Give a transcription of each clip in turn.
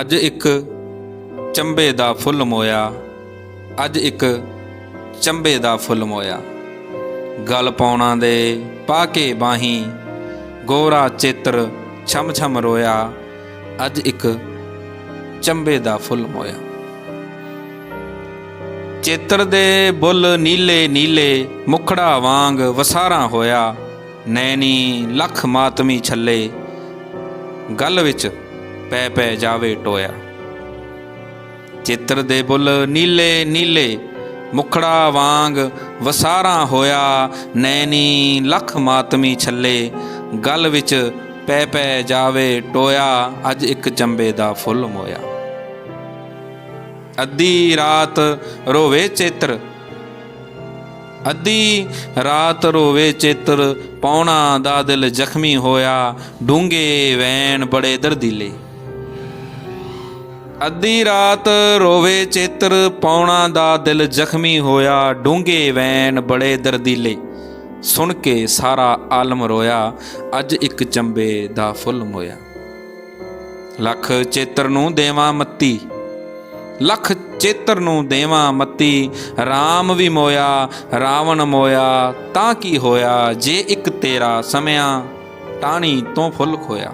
ਅੱਜ ਇੱਕ ਚੰਬੇ ਦਾ ਫੁੱਲ ਮੋਇਆ, ਅੱਜ ਇੱਕ ਚੰਬੇ ਦਾ ਫੁੱਲ ਮੋਇਆ। ਗਲ ਪਾਉਣਾ ਦੇ ਪਾ ਕੇ ਬਾਹੀਂ, ਗੋਰਾ ਚੇਤਰ ਛਮ ਛਮ ਰੋਇਆ, ਅੱਜ ਇੱਕ ਚੰਬੇ ਦਾ ਫੁੱਲ ਮੋਇਆ। ਚੇਤਰ ਦੇ ਬੁੱਲ ਨੀਲੇ ਨੀਲੇ, ਮੁਖੜਾ ਵਾਂਗ ਵਸਾਰਾ ਹੋਇਆ, ਨੈਣੀ ਲੱਖ ਮਾਤਮੀ ਛੱਲੇ। ਗਲ ਵਿੱਚ ਪੈ ਪੈ ਜਾਵੇ ਟੋਇਆ। ਚਿੱਤਰ ਦੇ ਬੁੱਲ ਨੀਲੇ ਨੀਲੇ, ਮੁਖੜਾ ਵਾਂਗ ਵਸਾਰਾ ਹੋਇਆ। ਨੈਣੀ ਲੱਖ ਮਾਤਮੀ ਛੱਲੇ, ਗਲ ਵਿੱਚ ਪੈ ਪੈ ਜਾਵੇ ਟੋਇਆ। ਅੱਜ ਇੱਕ ਚੰਬੇ ਦਾ ਫੁੱਲ ਮੋਇਆ। ਅੱਧੀ ਰਾਤ ਰੋਵੇ ਚੇਤਰ, ਅੱਧੀ ਰਾਤ ਰੋਵੇ ਚੇਤਰ, ਪੌਣਾ ਦਾ ਦਿਲ ਜ਼ਖਮੀ ਹੋਇਆ। ਡੂੰਗੇ ਵੈਣ ਬੜੇ ਦਰਦੀਲੇ। ਅੱਧੀ ਰਾਤ ਰੋਵੇ ਚੇਤਰ, ਪੌਣਾ ਦਾ ਦਿਲ ਜ਼ਖਮੀ ਹੋਇਆ ਡੂੰਗੇ ਵੈਨ ਬੜੇ ਦਰਦੀਲੇ। ਸੁਣ ਕੇ ਸਾਰਾ ਆਲਮ ਰੋਇਆ, ਅੱਜ ਇੱਕ ਚੰਬੇ ਦਾ ਫੁੱਲ ਮੋਇਆ। ਲੱਖ ਚੇਤਰ ਨੂੰ ਦੇਵਾਂ ਮੱਤੀ, ਲੱਖ ਚੇਤਰ ਨੂੰ ਦੇਵਾਂ ਮੱਤੀ RAM ਵੀ ਮੋਇਆ, ਰਾਵਣ ਮੋਇਆ, ਤਾਂ ਕੀ ਹੋਇਆ ਜੇ ਇੱਕ ਤੇਰਾ ਸਮਿਆਂ, ਟਾਣੀ ਤੋਂ ਫੁੱਲ ਖੋਇਆ।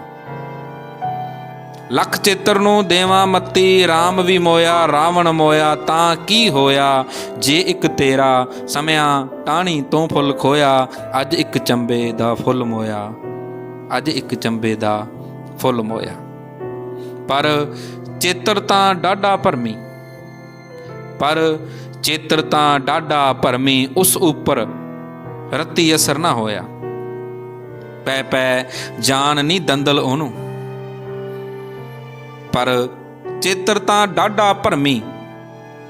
ਲੱਖ ਚੇਤਰ ਨੂੰ ਦੇਵਾਂ ਮੱਤੀ RAM ਵੀ ਮੋਇਆ, ਰਾਵਣ ਮੋਇਆ, ਤਾਂ ਕੀ ਹੋਇਆ? ਜੇ ਇੱਕ ਤੇਰਾ ਸਮਿਆ ਟਾਣੀ ਤੋਂ ਫੁੱਲ ਖੋਇਆ, ਅੱਜ ਇੱਕ ਚੰਬੇ ਦਾ ਫੁੱਲ ਮੋਇਆ। ਅੱਜ ਇੱਕ ਚੰਬੇ ਦਾ ਫੁੱਲ ਮੋਇਆ। ਪਰ ਚੇਤਰ ਤਾਂ ਡਾਢਾ ਭਰਮੀ। ਪਰ ਚੇਤਰ ਤਾਂ ਡਾਢਾ ਭਰਮੀ, ਉਸ ਉੱਪਰ ਰੱਤੀ ਅਸਰ ਨਾ ਹੋਇਆ। ਪੈ ਪੈ ਜਾਨ ਨਹੀਂ ਦੰਦਲ ਉਹਨੂੰ। ਪਰ ਚੇਤਰ ਤਾਂ ਡਾਢਾ ਭਰਮੀ।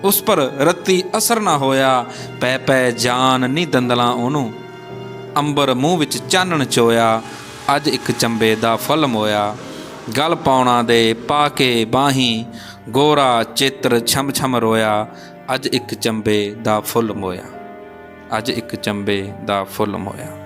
ਉਸ ਪਰ ਰੱਤੀ ਅਸਰ ਨਾ ਹੋਇਆ। ਪੈ ਪੈ ਜਾਨ ਨਹੀਂ ਦੰਦਲਾਂ ਉਹਨੂੰ। ਅੰਬਰ ਮੂੰਹ ਵਿੱਚ ਚਾਨਣ ਚੋਇਆ। ਅੱਜ ਇੱਕ ਚੰਬੇ ਦਾ ਫਲ ਮੋਇਆ। ਗਲ ਪਾਉਣਾ ਦੇ ਪਾ ਕੇ ਬਾਹੀਂ। ਗੋਰਾ ਚੇਤਰ ਛਮ ਛਮ ਰੋਇਆ। ਅੱਜ ਇੱਕ ਚੰਬੇ ਦਾ ਫੁੱਲ ਮੋਇਆ। ਅੱਜ ਇੱਕ ਚੰਬੇ ਦਾ ਫੁੱਲ ਮੋਇਆ।